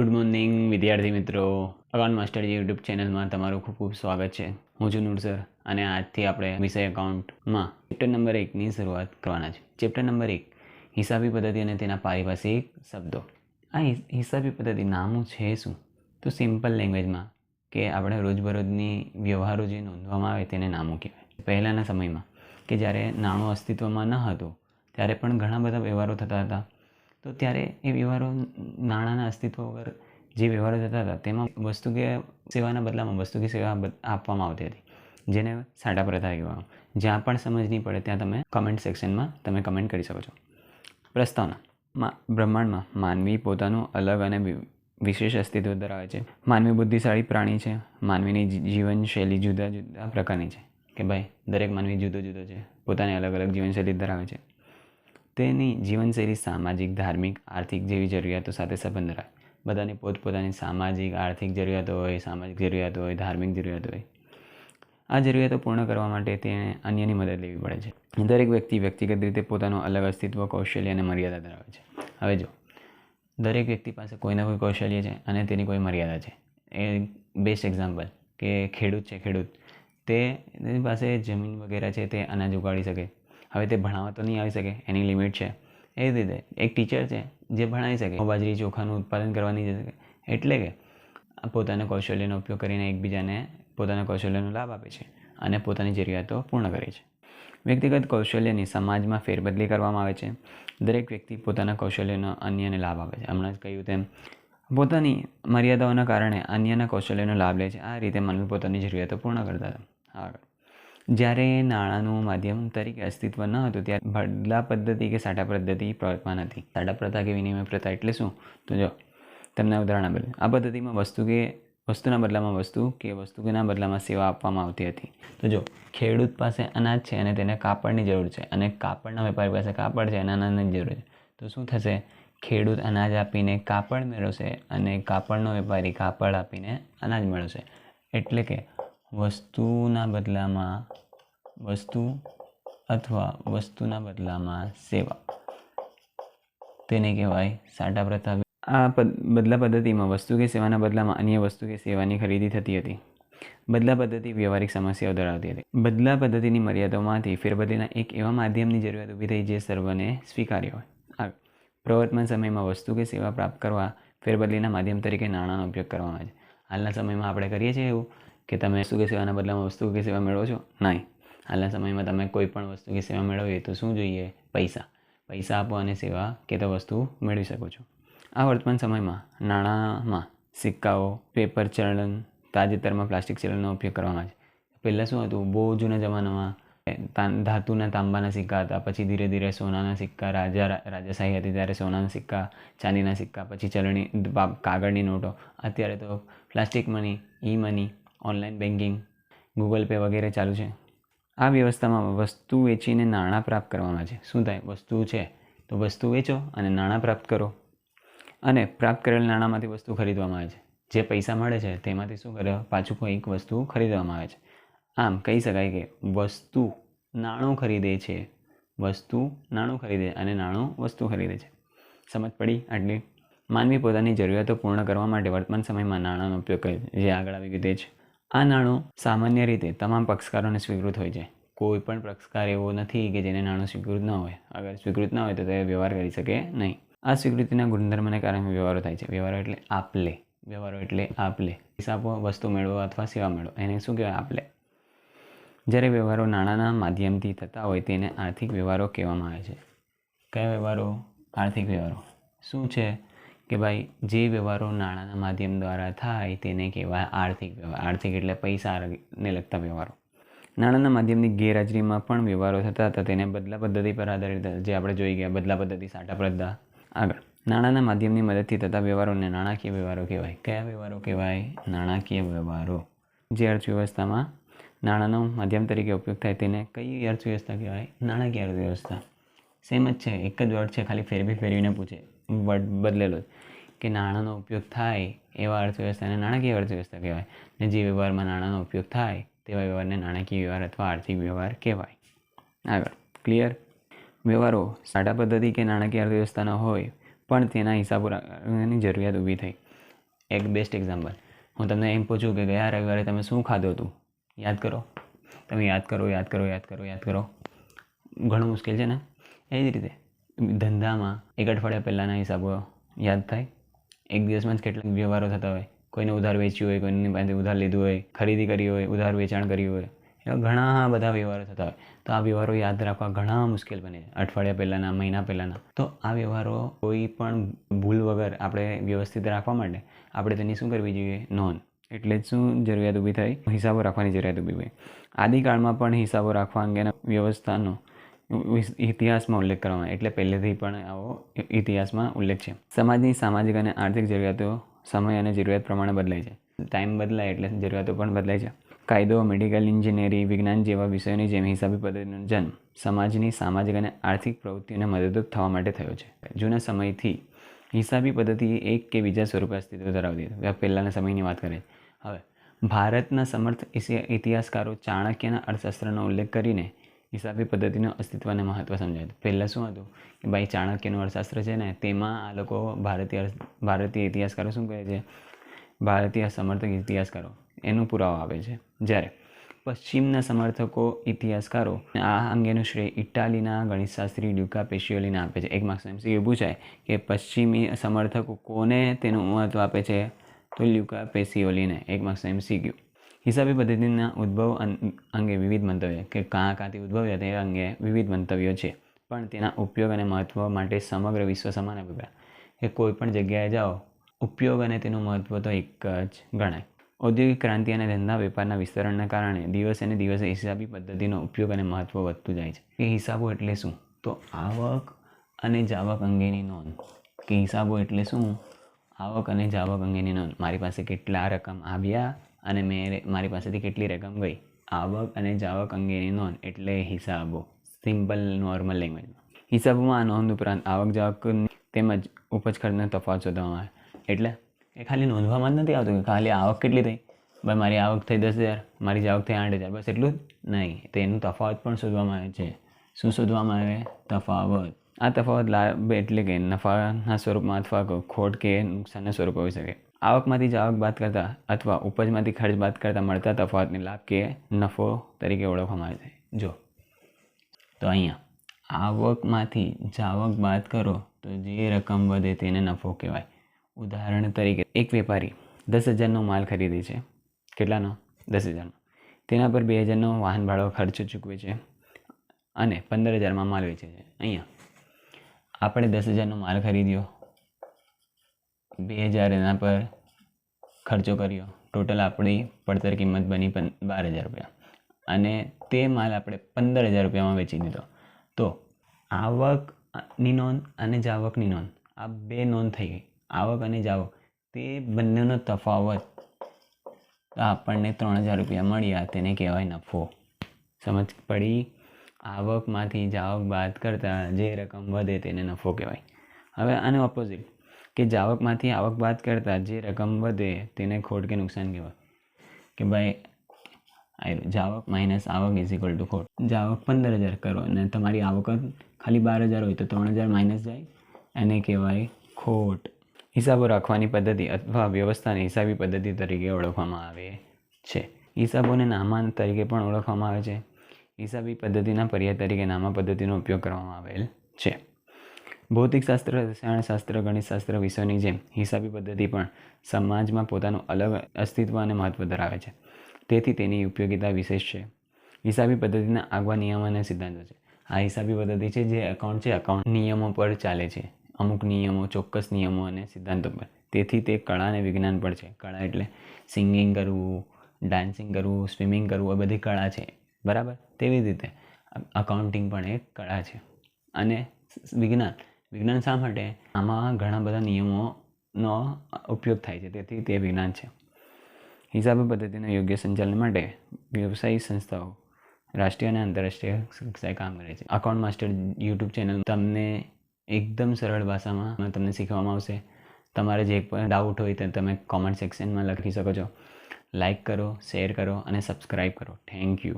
Good morning વિદ્યાર્થી મિત્રો. Account માસ્ટરજી YouTube ચેનલમાં તમારું ખૂબ ખૂબ સ્વાગત છે. હું છું સર અને આજથી આપણે વિષય એકાઉન્ટમાં ચેપ્ટર નંબર એકની શરૂઆત કરવાના છે. ચેપ્ટર નંબર એક, હિસાબી પદ્ધતિ અને તેના પારિભાષિક શબ્દો. આ હિસાબી પદ્ધતિ નામું છે શું? તો સિમ્પલ લેંગ્વેજમાં કે આપણે રોજબરોજની વ્યવહારો જે નોંધવામાં આવે તેને નામો કહેવાય. પહેલાંના સમયમાં કે જ્યારે નાણું અસ્તિત્વમાં ન હતું, ત્યારે પણ ઘણા બધા વ્યવહારો થતા હતા. તો ત્યારે એ વ્યવહારો નાણાંના અસ્તિત્વ વગર જે વ્યવહારો થતા હતા, તેમાં વસ્તુ કે સેવાના બદલામાં વસ્તુ કે સેવા આપવામાં આવતી હતી. જેને સાટા પ્રથા કહેવામાં જ્યાં પણ સમજ નહીં પડે, ત્યાં તમે કમેન્ટ સેક્શનમાં તમે કમેન્ટ કરી શકો છો. પ્રસ્તાવના. બ્રહ્માંડમાં માનવી પોતાનું અલગ અને વિશેષ અસ્તિત્વ ધરાવે છે. માનવી બુદ્ધિશાળી પ્રાણી છે. માનવીની જીવનશૈલી જુદા જુદા પ્રકારની છે. કે ભાઈ, દરેક માનવી જુદો જુદો છે. પોતાની અલગ અલગ જીવનશૈલી ધરાવે છે. તેની જીવનશૈલી, સામાજિક, ધાર્મિક, આર્થિક જેવી જરૂરિયાતો સાથે સંબંધ રાખે. બધાની પોતપોતાની સામાજિક, આર્થિક જરૂરિયાતો હોય, સામાજિક જરૂરિયાતો હોય, ધાર્મિક જરૂરિયાતો હોય. આ જરૂરિયાતો પૂર્ણ કરવા માટે તેણે અન્યની મદદ લેવી પડે છે. દરેક વ્યક્તિ વ્યક્તિગત રીતે પોતાનું અલગ અસ્તિત્વ, કૌશલ્ય અને મર્યાદા ધરાવે છે. હવે જો, દરેક વ્યક્તિ પાસે કોઈના કોઈ કૌશલ્ય છે અને તેની કોઈ મર્યાદા છે. એ બેસ્ટ એક્ઝામ્પલ કે ખેડૂત છે, ખેડૂત. તે તેની પાસે જમીન વગેરે છે, તે અનાજ ઉગાડી શકે. હવે તે ભણાવવા તો નહીં આવી શકે, એની લિમિટ છે. એ જ રીતે, એક ટીચર છે જે ભણાવી શકે બાજરી ચોખાનું ઉત્પાદન કરવા નહીં જઈ શકે. એટલે કે, પોતાના કૌશલ્યનો ઉપયોગ કરીને એકબીજાને પોતાના કૌશલ્યનો લાભ આપે છે અને પોતાની જરૂરિયાતો પૂર્ણ કરે છે. વ્યક્તિગત કૌશલ્યની સમાજમાં ફેરબદલી કરવામાં આવે છે. દરેક વ્યક્તિ પોતાના કૌશલ્યનો અન્યને લાભ આપે છે. હમણાં જ કહ્યું તેમ, પોતાની મર્યાદાઓના કારણે અન્યના કૌશલ્યનો લાભ લે છે. આ રીતે માનવી પોતાની જરૂરિયાતો પૂર્ણ કરતા હતા. આગળ. જ્યારે નાણાંનું માધ્યમ તરીકે અસ્તિત્વ ન હતું, ત્યારે બદલા પદ્ધતિ કે સાટા પદ્ધતિ પ્રવર્તમાન હતી સાટા પ્રથા કે વિનિમય પ્રથા એટલે શું? તો જો, તમને ઉદાહરણ આપેલું આ પદ્ધતિમાં વસ્તુ કે, વસ્તુના બદલામાં વસ્તુ કે વસ્તુ કેના બદલામાં સેવા આપવામાં આવતી હતી. તો જો, ખેડૂત પાસે અનાજ છે અને તેને કાપડની જરૂર છે અને કાપડના વેપારી પાસે કાપડ છે અને અનાજની જરૂર છે. તો શું થશે? ખેડૂત અનાજ આપીને કાપડ મેળવશે અને કાપડનો વેપારી કાપડ આપીને અનાજ મેળવશે. એટલે કે વસ્તુના બદલામાં વસ્તુ અથવા વસ્તુના બદલામાં સેવા. તેને કહેવાય સાટા પ્રથા. આ બદલા પદ્ધતિમાં વસ્તુ કે સેવાના બદલામાં અન્ય વસ્તુ કે સેવાની ખરીદી થતી હતી. બદલા પદ્ધતિ વ્યવહારિક સમસ્યાઓ ધરાવતી હતી. બદલા પદ્ધતિની મર્યાદાઓમાંથી ફેરબદલીના એક એવા માધ્યમની જરૂરિયાત ઊભી થઈ જે સર્વને સ્વીકાર્ય હોય. આ પ્રવર્તમાન સમયમાં વસ્તુ કે સેવા પ્રાપ્ત કરવા ફેરબદલીના માધ્યમ તરીકે નાણાંનો ઉપયોગ કરવામાં આવે છે. હાલના સમયમાં આપણે કરીએ છીએ એવું? કે તમે વસ્તુ કે સેવાના બદલામાં વસ્તુ કે સેવા મેળવો છો? નહીં. હાલના સમયમાં તમે કોઈ પણ વસ્તુ કે સેવા મેળવીએ તો શું જોઈએ? પૈસા. પૈસા આપો અને સેવા કે તો વસ્તુ મેળવી શકો છો. આ વર્તમાન સમયમાં નાણાંમાં સિક્કાઓ, પેપર ચલણ, તાજેતરમાં પ્લાસ્ટિક ચલણનો ઉપયોગ કરવામાં આવે છે. પહેલાં શું હતું? બહુ જૂના જમાનામાં ધાતુના તાંબાના સિક્કા હતા, પછી ધીરે ધીરે સોનાના સિક્કા, રાજા રાજાશાહી હતી ત્યારે સોનાના સિક્કા, ચાંદીના સિક્કા, પછી ચલણી કાગળની નોટો. અત્યારે તો plastic money, e money online banking Google Pay વગેરે ચાલુ છે. આ વ્યવસ્થામાં વસ્તુ વેચીને નાણાં પ્રાપ્ત કરવામાં છે. શું થાય? વસ્તુ છે, તો વસ્તુ વેચો અને નાણાં પ્રાપ્ત કરો. અને પ્રાપ્ત કરેલ નાણાંમાંથી વસ્તુ ખરીદવામાં આવે છે. જે પૈસા મળે છે, તેમાંથી શું કરે? પાછું કોઈક વસ્તુ ખરીદવામાં આવે છે. આમ કહી શકાય કે વસ્તુ નાણું ખરીદે છે. વસ્તુ નાણું ખરીદે અને નાણું વસ્તુ ખરીદે છે. સમજ પડી આટલી? માનવી પોતાની જરૂરિયાતો પૂર્ણ કરવા માટે વર્તમાન સમયમાં નાણાંનો ઉપયોગ કરે જે આગળ આવી ગયું છે આ નાણું સામાન્ય રીતે તમામ પક્ષકારોને સ્વીકૃત હોય છે. કોઈ પણ પક્ષકાર એવો નથી કે જેને નાણું સ્વીકૃત ન હોય. અગર સ્વીકૃત ન હોય તો તે વ્યવહાર કરી શકે નહીં. આ સ્વીકૃતિના ગુણધર્મને કારણે વ્યવહારો થાય છે. વ્યવહારો એટલે આપલે. વ્યવહારો એટલે આપલે. હિસાબો, વસ્તુ મેળવો અથવા સેવા મેળવો. એને શું કહેવાય? આપલે. જ્યારે વ્યવહારો નાણાંના માધ્યમથી થતા હોય તેને આર્થિક વ્યવહારો કહેવામાં આવે છે. કયા વ્યવહારો? આર્થિક વ્યવહારો. શું છે? કે ભાઈ જે વ્યવહારો નાણાંના માધ્યમ દ્વારા થાય તેને કહેવાય આર્થિક વ્યવહાર આર્થિક એટલે પૈસાને લગતા વ્યવહારો. નાણાંના માધ્યમની ગેરહાજરીમાં પણ વ્યવહારો થતા હતા, તેને બદલા પદ્ધતિ પર આધારિત જે આપણે જોઈ ગયા, બદલા પદ્ધતિ સાટા પ્રદ્ધા, આગળ. નાણાંના માધ્યમની મદદથી થતા વ્યવહારોને નાણાકીય વ્યવહારો કહેવાય. કયા વ્યવહારો કહેવાય? નાણાકીય વ્યવહારો. જે અર્થવ્યવસ્થામાં નાણાંનો માધ્યમ તરીકે ઉપયોગ થાય તેને કઈ અર્થવ્યવસ્થા કહેવાય? નાણાકીય અર્થવ્યવસ્થા. સેમ જ છે, એક જ વર્ડ છે, ખાલી ફેરવી ફેરવીને પૂછે. બદલેલો કે નાણાંનો ઉપયોગ થાય એવા અર્થવ્યવસ્થાને નાણાકીય અર્થવ્યવસ્થા કહેવાય. ને જે વ્યવહારમાં નાણાંનો ઉપયોગ થાય તેવા વ્યવહારને નાણાકીય વ્યવહાર અથવા આર્થિક વ્યવહાર કહેવાય. આગળ. ક્લિયર વ્યવહારો સાટા પદ્ધતિ કે નાણાકીય અર્થવ્યવસ્થાના હોય, પણ તેના હિસાબો રાખવાની જરૂરિયાત ઊભી થઈ. એક બેસ્ટ એક્ઝામ્પલ હું તમને એમ પૂછું કે ગયા રવિવારે તમે શું ખાધું હતું? યાદ કરો. તમે યાદ કરો યાદ કરો યાદ કરો યાદ કરો. ઘણું મુશ્કેલ છે ને? એ જ રીતે. ધંધામાં એક અઠવાડિયા પહેલાંના હિસાબો યાદ થાય. એક દિવસમાં જ કેટલાક વ્યવહારો થતા હોય. કોઈને ઉધાર વેચ્યું હોય, કોઈની પાસે ઉધાર લીધું હોય, ખરીદી કરી હોય, ઉધાર વેચાણ કર્યું હોય, એવા ઘણા બધા વ્યવહારો થતા હોય. તો આ વ્યવહારો યાદ રાખવા ઘણા મુશ્કેલ બને અઠવાડિયા પહેલાંના, મહિના પહેલાંના. તો આ વ્યવહારો કોઈ પણ ભૂલ વગર આપણે વ્યવસ્થિત રાખવા માટે આપણે તેની શું કરવી જોઈએ? નોંધ. એટલે જ શું જરૂરિયાત ઊભી થઈ હિસાબો રાખવાની જરૂરિયાત ઊભી થઈ આદિકાળમાં પણ હિસાબો રાખવા અંગેના વ્યવસ્થાનો ઇતિહાસમાં ઉલ્લેખ કરવામાં એટલે પહેલેથી પણ આવો ઇતિહાસમાં ઉલ્લેખ છે. સમાજની સામાજિક અને આર્થિક જરૂરિયાતો સમય અને જરૂરિયાત પ્રમાણે બદલાય છે. ટાઈમ બદલાય એટલે જરૂરિયાતો પણ બદલાય છે. કાયદો, મેડિકલ ઇન્જિનિયરિંગ વિજ્ઞાન જેવા વિષયોની જેમ હિસાબી પદ્ધતિનો જન્મ સમાજની સામાજિક અને આર્થિક પ્રવૃત્તિઓને મદદરૂપ થવા માટે થયો છે. જૂના સમયથી હિસાબી પદ્ધતિ એક કે બીજા સ્વરૂપે અસ્તિત્વ ધરાવતી હતી. પહેલાંના સમયની વાત કરીએ. હવે ભારતના સમર્થ ઇતિહાસકારો ચાણક્યના અર્થશાસ્ત્રનો ઉલ્લેખ કરીને હિસાબી પદ્ધતિનું અસ્તિત્વને મહત્ત્વ સમજાવ્યું પહેલાં શું હતું કે ભાઈ ચાણક્યનું અર્થશાસ્ત્ર છે ને, તેમાં આ લોકો ભારતીય ભારતીય ઇતિહાસકારો શું કહે છે? ભારતીય સમર્થક ઇતિહાસકારો એનો પુરાવો આપે છે. જ્યારે પશ્ચિમના સમર્થકો ઇતિહાસકારો આ અંગેનું શ્રેય ઇટાલીના ગણિતશાસ્ત્રી ડ્યુકા પેશિયોલીને આપે છે. એક માર્ક્સ એમસી એવું પૂછાય કે પશ્ચિમી સમર્થકો કોને તેનું મહત્ત્વ આપે છે? તો લ્યુકા પેશિયોલીને, એક માર્ક્સ એમસી ગયું હિસાબી પદ્ધતિના ઉદ્ભવ અંગે વિવિધ મંતવ્ય કે કાં કાંથી ઉદ્ભવ્યા તે અંગે વિવિધ મંતવ્યો છે. પણ તેના ઉપયોગ અને મહત્ત્વ માટે સમગ્ર વિશ્વ સમાન અભિપ્રાય. કે કોઈ પણ જગ્યાએ જાઓ, ઉપયોગ અને તેનું મહત્ત્વ તો એક જ ગણાય. ઔદ્યોગિક ક્રાંતિ અને ધંધા વેપારના વિસ્તરણના કારણે દિવસે ને દિવસે હિસાબી પદ્ધતિનો ઉપયોગ અને મહત્ત્વ વધતું જાય છે. કે હિસાબો એટલે શું? તો આવક અને જાવક અંગેની નોંધ. કે હિસાબો એટલે શું? આવક અને જાવક અંગેની નોંધ. મારી પાસે કેટલા રકમ આવ્યા? અને મેં મારી પાસેથી કેટલી રકમ ગઈ? આવક અને જાવક અંગેની નોંધ, એટલે હિસાબો. સિમ્પલ, નોર્મલ લેંગ્વેજમાં. હિસાબોમાં આ નોંધ ઉપરાંત આવક, જાવક તેમજ ઉપજ ખર્ચનો તફાવત શોધવામાં આવે. એટલે એ ખાલી નોંધવામાં જ નથી આવતું કે ખાલી આવક કેટલી થઈ? ભાઈ, મારી આવક થઈ દસ હજાર, મારી જાવક થઈ આઠ હજાર. બસ એટલું જ નહીં. તેનું તફાવત પણ શોધવામાં આવે છે. શું શોધવામાં આવે? તફાવત. આ તફાવત લાભ એટલે કે નફાના સ્વરૂપમાં અથવા ખોટ કે નુકસાનના સ્વરૂપ હોઈ શકે. આવકમાંથી જાવક બાદ કરતા અથવા ઉપજમાંથી ખર્ચ બાદ કરતાં મળતા તફાવતને લાભ કે નફો તરીકે ઓળખવામાં આવે છે. જો. તો અહીંયા, આવકમાંથી જાવક બાદ કરો તો જે રકમ વધે તેને નફો કહેવાય. ઉદાહરણ તરીકે, એક વેપારી દસ હજારનો માલ ખરીદે છે. કેટલાનો? દસ હજારનો. તેના પર બે હજારનો વાહન ભાડો ખર્ચ ચૂકવે છે અને પંદર હજારમાં માલ વેચે છે. અહીંયા, આપણે દસ હજારનો માલ ખરીદ્યો બે હજાર એના પર ખર્ચો કર્યો. ટોટલ આપણી પડતર કિંમત બની બાર હજાર રૂપિયા. અને તે માલ આપણે પંદર હજાર રૂપિયામાં વેચી દીધો. તો આવકની નોંધ અને જાવકની નોંધ, આ બે નોંધ થઈ ગઈ. આવક અને જાવક તે બંનેનો તફાવત આપણને ત્રણ હજાર રૂપિયા મળ્યા તેને કહેવાય નફો. સમજ પડી? આવકમાંથી જાવક બાદ કરતાં જે રકમ વધે તેને નફો કહેવાય. હવે આને ઓપોઝિટ કે જાવકમાંથી આવક બાદ કરતાં જે રકમ વધે તેને ખોટ કે નુકસાન કહેવાય? કે ભાઈ જાવક માઇનસ આવક ઇઝ ઇક્વલ ટુ ખોટ. જાવક પંદર હજાર કરો અને તમારી આવક ખાલી બાર હજાર હોય તો ત્રણ હજાર માઇનસ જાય એને કહેવાય ખોટ. હિસાબો રાખવાની પદ્ધતિ અથવા વ્યવસ્થાને હિસાબી પદ્ધતિ તરીકે ઓળખવામાં આવે છે. હિસાબોને નામાન તરીકે પણ ઓળખવામાં આવે છે. હિસાબી પદ્ધતિના પર્યાય તરીકે નામા પદ્ધતિનો ઉપયોગ કરવામાં આવેલ છે. ભૌતિકશાસ્ત્ર રસાયણશાસ્ત્ર ગણિતશાસ્ત્ર વિષયોની જેમ હિસાબી પદ્ધતિ પણ સમાજમાં પોતાનું અલગ અસ્તિત્વ અને મહત્ત્વ ધરાવે છે. તેથી તેની ઉપયોગિતા વિશેષ છે. હિસાબી પદ્ધતિના આગવા નિયમો અને સિદ્ધાંતો છે. આ હિસાબી પદ્ધતિ છે જે એકાઉન્ટ છે એકાઉન્ટ નિયમો પર ચાલે છે. અમુક નિયમો, ચોક્કસ નિયમો અને સિદ્ધાંતો પર. તેથી તે કળા અને વિજ્ઞાન પણ છે. કળા એટલે સિંગિંગ કરવું ડાન્સિંગ કરવું સ્વિમિંગ કરવું, એ બધી કળા છે. બરાબર? તેવી રીતે અકાઉન્ટિંગ પણ એક કળા છે. અને વિજ્ઞાન વિજ્ઞાન શા માટે? આમાં ઘણા બધા નિયમોનો ઉપયોગ થાય છે, તેથી તે વિજ્ઞાન છે. હિસાબી પદ્ધતિના યોગ્ય સંચાલન માટે વ્યવસાયિક સંસ્થાઓ રાષ્ટ્રીય અને આંતરરાષ્ટ્રીય કક્ષાએ કામ કરે છે. અકાઉન્ટ માસ્ટર યુટ્યુબ ચેનલ તમને એકદમ સરળ ભાષામાં તમને શીખવામાં આવશે. તમારે જે પણ ડાઉટ હોય તે તમે કોમેન્ટ સેક્શનમાં લખી શકો છો. લાઇક કરો શેર કરો અને સબસ્ક્રાઈબ કરો. Thank you